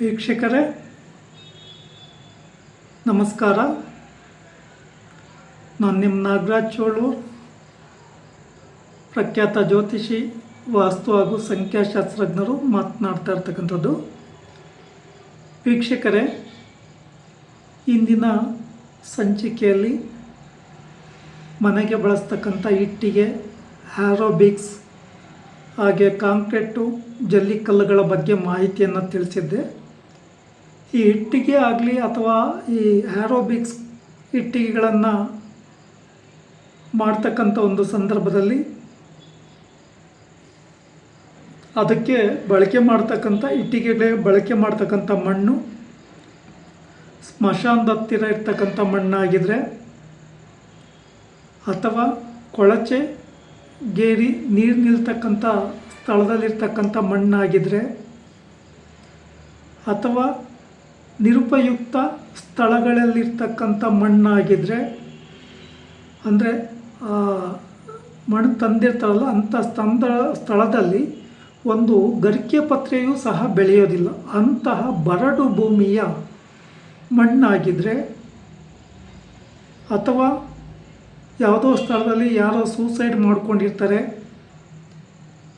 ವೀಕ್ಷಕರೇ, ನಮಸ್ಕಾರ. ನಾನು ನಿಮ್ಮ ನಾಗರಾಜ್ ಚೋಳು, ಪ್ರಖ್ಯಾತ ಜ್ಯೋತಿಷಿ, ವಾಸ್ತು ಹಾಗೂ ಸಂಖ್ಯಾಶಾಸ್ತ್ರಜ್ಞರು ಮಾತನಾಡ್ತಾ ಇರ್ತಕ್ಕಂಥದ್ದು. ವೀಕ್ಷಕರೇ, ಇಂದಿನ ಸಂಚಿಕೆಯಲ್ಲಿ ಮನೆಗೆ ಬಳಸ್ತಕ್ಕಂಥ ಇಟ್ಟಿಗೆ ಹ್ಯಾರೋಬಿಕ್ಸ್ ಹಾಗೆ ಕಾಂಕ್ರೀಟು ಜಲ್ಲಿಕಲ್ಲುಗಳ ಬಗ್ಗೆ ಮಾಹಿತಿಯನ್ನು ತಿಳಿಸಿದ್ದೆ. ಈ ಇಟ್ಟಿಗೆ ಆಗಲಿ ಅಥವಾ ಈ ಆ್ಯರೋಬಿಕ್ಸ್ ಇಟ್ಟಿಗೆಗಳನ್ನು ಮಾಡ್ತಕ್ಕಂಥ ಒಂದು ಸಂದರ್ಭದಲ್ಲಿ ಅದಕ್ಕೆ ಬಳಕೆ ಮಾಡ್ತಕ್ಕಂಥ ಇಟ್ಟಿಗೆಗಳಿಗೆ ಬಳಕೆ ಮಾಡ್ತಕ್ಕಂಥ ಮಣ್ಣು, ಸ್ಮಶಾನದ ಹತ್ತಿರ ಇರ್ತಕ್ಕಂಥ ಮಣ್ಣಾಗಿದ್ದರೆ ಅಥವಾ ಕೊಳಚೆ ಗೇರಿ ನೀರು ನಿಲ್ತಕ್ಕಂಥ ಸ್ಥಳದಲ್ಲಿರ್ತಕ್ಕಂಥ ಮಣ್ಣಾಗಿದ್ದರೆ ಅಥವಾ ನಿರುಪಯುಕ್ತ ಸ್ಥಳಗಳಲ್ಲಿರ್ತಕ್ಕಂಥ ಮಣ್ಣಾಗಿದ್ದರೆ ಅಂದರೆ ಮಣ್ಣು ತಂದಿರ್ತಾರಲ್ಲ, ಅಂಥ ಸ್ತಂಧ ಸ್ಥಳದಲ್ಲಿ ಒಂದು ಗರಿಕೆ ಪತ್ರೆಯೂ ಸಹ ಬೆಳೆಯೋದಿಲ್ಲ. ಅಂತಹ ಬರಡು ಭೂಮಿಯ ಮಣ್ಣಾಗಿದ್ದರೆ ಅಥವಾ ಯಾವುದೋ ಸ್ಥಳದಲ್ಲಿ ಯಾರೋ ಸೂಸೈಡ್ ಮಾಡ್ಕೊಂಡಿರ್ತಾರೆ,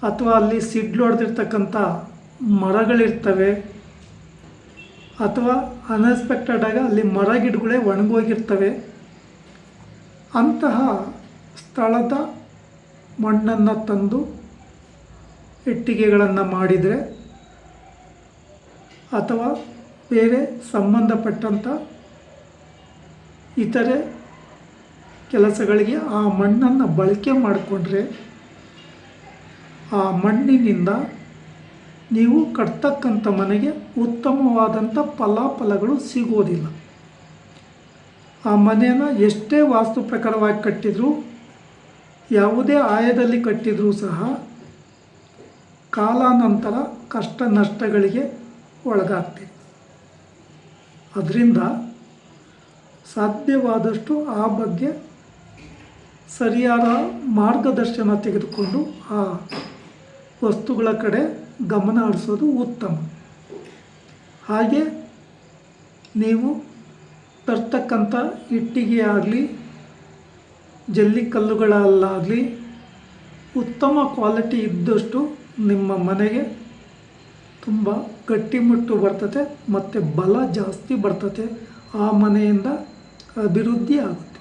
ಅಥವಾ ಅಲ್ಲಿ ಸಿಡ್ಲು ಹೊಡೆದಿರ್ತಕ್ಕಂಥ ಮರಗಳಿರ್ತವೆ ಅಥವಾ ಅನ್ಎಕ್ಸ್ಪೆಕ್ಟೆಡ್ ಆಗಿ ಅಲ್ಲಿ ಮರ ಗಿಡಗಳೇ ಒಣಗೋಗಿರ್ತವೆ ಅಂತಹ ಸ್ಥಳದ ಮಣ್ಣನ್ನು ತಂದು ಇಟ್ಟಿಗೆಗಳನ್ನು ಮಾಡಿದರೆ ಅಥವಾ ಬೇರೆ ಸಂಬಂಧಪಟ್ಟಂಥ ಇತರೆ ಕೆಲಸಗಳಿಗೆ ಆ ಮಣ್ಣನ್ನು ಬಳಕೆ ಮಾಡಿಕೊಂಡ್ರೆ ಆ ಮಣ್ಣಿನಿಂದ ನೀವು ಕಟ್ತಕ್ಕಂಥ ಮನೆಗೆ ಉತ್ತಮವಾದಂಥ ಫಲಾಫಲಗಳು ಸಿಗೋದಿಲ್ಲ. ಆ ಮನೆಯನ್ನು ಎಷ್ಟೇ ವಾಸ್ತು ಪ್ರಕಾರವಾಗಿ ಕಟ್ಟಿದರೂ, ಯಾವುದೇ ಆಯದಲ್ಲಿ ಕಟ್ಟಿದರೂ ಸಹ ಕಾಲಾನಂತರ ಕಷ್ಟ ನಷ್ಟಗಳಿಗೆ ಒಳಗಾಗ್ತೀವಿ ಅದರಿಂದ ಸಾಧ್ಯವಾದಷ್ಟು ಆ ಬಗ್ಗೆ ಸರಿಯಾದ ಮಾರ್ಗದರ್ಶನ ತೆಗೆದುಕೊಂಡು ಆ ವಸ್ತುಗಳ ಕಡೆ ಗಮನ ಹರಿಸೋದು ಉತ್ತಮ. ಹಾಗೆ ನೀವು ತರ್ತಕ್ಕಂಥ ಇಟ್ಟಿಗೆ ಆಗಲಿ ಕಲ್ಲುಗಳಲ್ಲಾಗಲಿ, ಉತ್ತಮ ಕ್ವಾಲಿಟಿ ಇದ್ದಷ್ಟು ನಿಮ್ಮ ಮನೆಗೆ ತುಂಬ ಗಟ್ಟಿಮುಟ್ಟು ಬರ್ತತೆ ಮತ್ತು ಬಲ ಜಾಸ್ತಿ ಬರ್ತತೆ. ಆ ಮನೆಯಿಂದ ಅಭಿವೃದ್ಧಿ ಆಗುತ್ತೆ.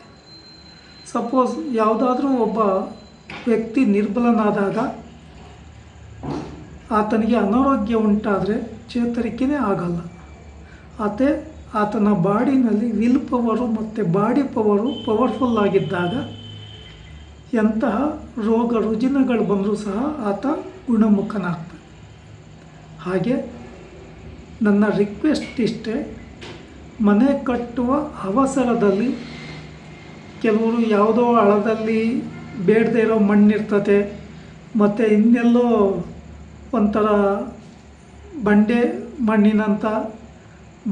ಸಪೋಸ್ ಯಾವುದಾದ್ರೂ ಒಬ್ಬ ವ್ಯಕ್ತಿ ನಿರ್ಬಲನಾದಾಗ ಆತನಿಗೆ ಅನಾರೋಗ್ಯ ಉಂಟಾದರೆ ಚೇತರಿಕೆನೇ ಆಗಲ್ಲ. ಆತ ಆತನ ಬಾಡಿನಲ್ಲಿ ವಿಲ್ ಪವರು ಮತ್ತು ಬಾಡಿ ಪವರು ಪವರ್ಫುಲ್ ಆಗಿದ್ದಾಗ ಎಂತಹ ರೋಗ ರುಜಿನಗಳು ಬಂದರೂ ಸಹ ಆತ ಗುಣಮುಖನಾಗ್ತಾನೆ. ಹಾಗೆ ನನ್ನ ರಿಕ್ವೆಸ್ಟ್ ಇಷ್ಟೇ, ಮನೆ ಕಟ್ಟುವ ಅವಸರದಲ್ಲಿ ಕೆಲವರು ಯಾವುದೋ ಹಳದಲ್ಲಿ ಬೇಡದೇ ಇರೋ ಮಣ್ಣಿರ್ತದೆ ಮತ್ತು ಇನ್ನೆಲ್ಲೋ ಒಂಥರ ಬಂಡೆ ಮಣ್ಣಿನಂಥ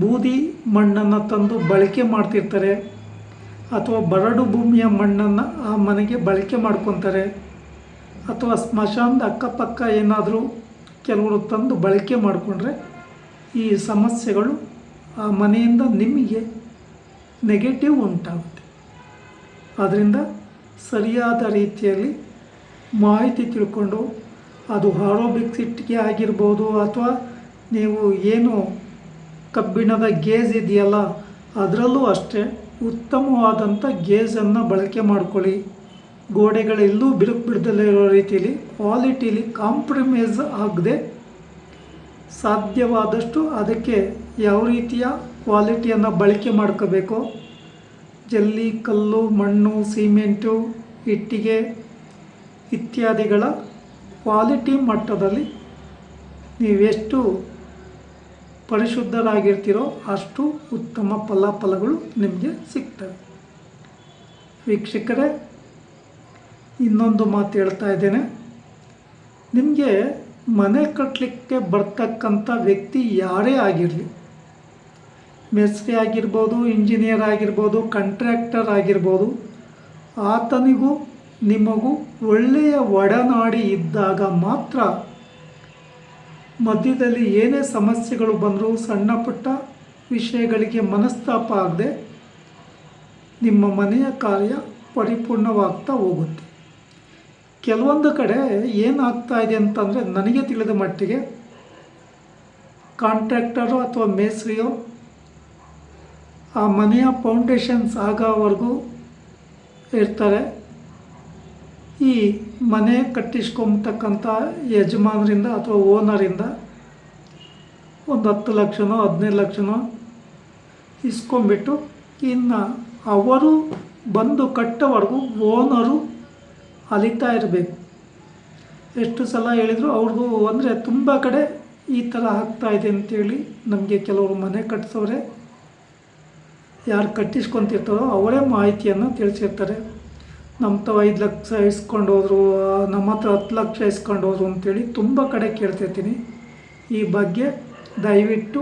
ಬೂದಿ ಮಣ್ಣನ್ನು ತಂದು ಬಳಕೆ ಮಾಡ್ತಿರ್ತಾರೆ ಅಥವಾ ಬರಡು ಭೂಮಿಯ ಮಣ್ಣನ್ನು ಆ ಮನೆಗೆ ಬಳಕೆ ಮಾಡ್ಕೊತಾರೆ ಅಥವಾ ಸ್ಮಶಾನದ ಅಕ್ಕಪಕ್ಕ ಏನಾದರೂ ಕೆಲವರು ತಂದು ಬಳಕೆ ಮಾಡಿಕೊಂಡ್ರೆ ಈ ಸಮಸ್ಯೆಗಳು ಆ ಮನೆಯಿಂದ ನಿಮಗೆ ನೆಗೆಟಿವ್ ಉಂಟಾಗುತ್ತೆ. ಆದ್ದರಿಂದ ಸರಿಯಾದ ರೀತಿಯಲ್ಲಿ ಮಾಹಿತಿ ತಿಳ್ಕೊಂಡು ಅದು ಆರೋಬಿಕ್ ಇಟ್ಟಿಗೆ ಆಗಿರ್ಬೋದು ಅಥವಾ ನೀವು ಏನು ಕಬ್ಬಿಣದ ಗೇಜ್ ಇದೆಯಲ್ಲ, ಅದರಲ್ಲೂ ಅಷ್ಟೇ ಉತ್ತಮವಾದಂಥ ಗೇಜನ್ನು ಬಳಕೆ ಮಾಡ್ಕೊಳ್ಳಿ. ಗೋಡೆಗಳೆಲ್ಲೂ ಬಿರುಕು ಬಿಡದಲ್ಲೇ ಇರೋ ರೀತಿಯಲ್ಲಿ ಕ್ವಾಲಿಟೀಲಿ ಕಾಂಪ್ರಮೈಸ್ ಆಗದೆ ಸಾಧ್ಯವಾದಷ್ಟು ಅದಕ್ಕೆ ಯಾವ ರೀತಿಯ ಕ್ವಾಲಿಟಿಯನ್ನು ಬಳಕೆ ಮಾಡ್ಕೋಬೇಕು? ಜಲ್ಲಿ, ಕಲ್ಲು, ಮಣ್ಣು, ಸಿಮೆಂಟು ಇಟ್ಟಿಗೆ ಇತ್ಯಾದಿಗಳ ಕ್ವಾಲಿಟಿ ಮಟ್ಟದಲ್ಲಿ ನೀವೆಷ್ಟು ಪರಿಶುದ್ಧರಾಗಿರ್ತೀರೋ ಅಷ್ಟು ಉತ್ತಮ ಫಲಾಫಲಗಳು ನಿಮಗೆ ಸಿಗ್ತವೆ. ವೀಕ್ಷಕರೇ, ಇನ್ನೊಂದು ಮಾತು ಹೇಳ್ತಾ ಇದ್ದೇನೆ. ನಿಮಗೆ ಮನೆ ಕಟ್ಟಲಿಕ್ಕೆ ಬರ್ತಕ್ಕಂಥ ವ್ಯಕ್ತಿ ಯಾರೇ ಆಗಿರಲಿ, ಮೇಸ್ತ್ರಿ ಆಗಿರ್ಬೋದು ಇಂಜಿನಿಯರ್ ಆಗಿರ್ಬೋದು ಕಂಟ್ರ್ಯಾಕ್ಟರ್ ಆಗಿರ್ಬೋದು, ಆತನಿಗೂ ನಿಮಗೂ ಒಳ್ಳೆಯ ಒಡನಾಡಿ ಇದ್ದಾಗ ಮಾತ್ರ ಮಧ್ಯದಲ್ಲಿ ಏನೇ ಸಮಸ್ಯೆಗಳು ಬಂದರೂ ಸಣ್ಣ ಪುಟ್ಟ ವಿಷಯಗಳಿಗೆ ಮನಸ್ತಾಪ ಆಗದೆ ನಿಮ್ಮ ಮನೆಯ ಕಾರ್ಯ ಪರಿಪೂರ್ಣವಾಗ್ತಾ ಹೋಗುತ್ತೆ. ಕೆಲವೊಂದು ಕಡೆ ಏನಾಗ್ತಾ ಇದೆ ಅಂತಂದರೆ ನನಗೆ ತಿಳಿದ ಮಟ್ಟಿಗೆ ಕಾಂಟ್ರಾಕ್ಟರು ಅಥವಾ ಮೇಸ್ರಿಯೋ ಆ ಮನೆಯ ಫೌಂಡೇಶನ್ಸ್ ಆಗೋವರೆಗೂ ಇರ್ತಾರೆ. ಈ ಮನೆ ಕಟ್ಟಿಸ್ಕೊಂಬತಕ್ಕಂಥ ಯಜಮಾನರಿಂದ ಅಥವಾ ಓನರಿಂದ ಒಂದು ಹತ್ತು ಲಕ್ಷನೋ, ಹದಿನೈದು ಲಕ್ಷನೋ ಇಸ್ಕೊಂಬಿಟ್ಟು ಇನ್ನು ಅವರು ಬಂದು ಕಟ್ಟೋವರೆಗೂ ಓನರು ಅಲಿತಾ ಇರಬೇಕು. ಎಷ್ಟು ಸಲ ಹೇಳಿದ್ರು ಅವ್ರಿಗೂ ಅಂದರೆ ತುಂಬ ಕಡೆ ಈ ಥರ ಆಗ್ತಾಯಿದೆ ಅಂತೇಳಿ ನಮಗೆ ಕೆಲವರು ಮನೆ ಕಟ್ಟಿಸೋರೆ ಯಾರು ಕಟ್ಟಿಸ್ಕೊತಿರ್ತಾರೋ ಅವರೇ ಮಾಹಿತಿಯನ್ನು ತಿಳಿಸಿರ್ತಾರೆ. ನಮ್ಮ ತಾವ ಐದು ಲಕ್ಷ ಇಸ್ಕೊಂಡು ಹೋದ್ರು, ನಮ್ಮ ಹತ್ರ ಹತ್ತು ಲಕ್ಷ ಇಸ್ಕೊಂಡು ಹೋದ್ರು ಅಂತೇಳಿ ತುಂಬ ಕಡೆ ಕೇಳ್ತಿರ್ತೀನಿ. ಈ ಬಗ್ಗೆ ದಯವಿಟ್ಟು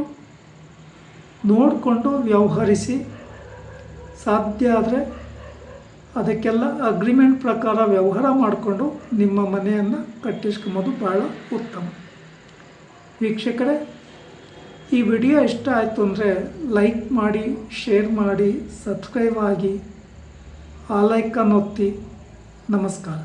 ನೋಡಿಕೊಂಡು ವ್ಯವಹರಿಸಿ. ಸಾಧ್ಯ ಆದರೆ ಅದಕ್ಕೆಲ್ಲ ಅಗ್ರಿಮೆಂಟ್ ಪ್ರಕಾರ ವ್ಯವಹಾರ ಮಾಡಿಕೊಂಡು ನಿಮ್ಮ ಮನೆಯನ್ನು ಕಟ್ಟಿಸ್ಕೊಂಬೋದು ಭಾಳ ಉತ್ತಮ. ವೀಕ್ಷಕರೇ, ಈ ವಿಡಿಯೋ ಇಷ್ಟ ಆಯಿತು ಅಂದರೆ ಲೈಕ್ ಮಾಡಿ, ಶೇರ್ ಮಾಡಿ, ಸಬ್ಸ್ಕ್ರೈಬ್ ಆಗಿ. ಆ ಲೈಕನ್ನು ಒತ್ತಿ ನಮಸ್ಕಾರ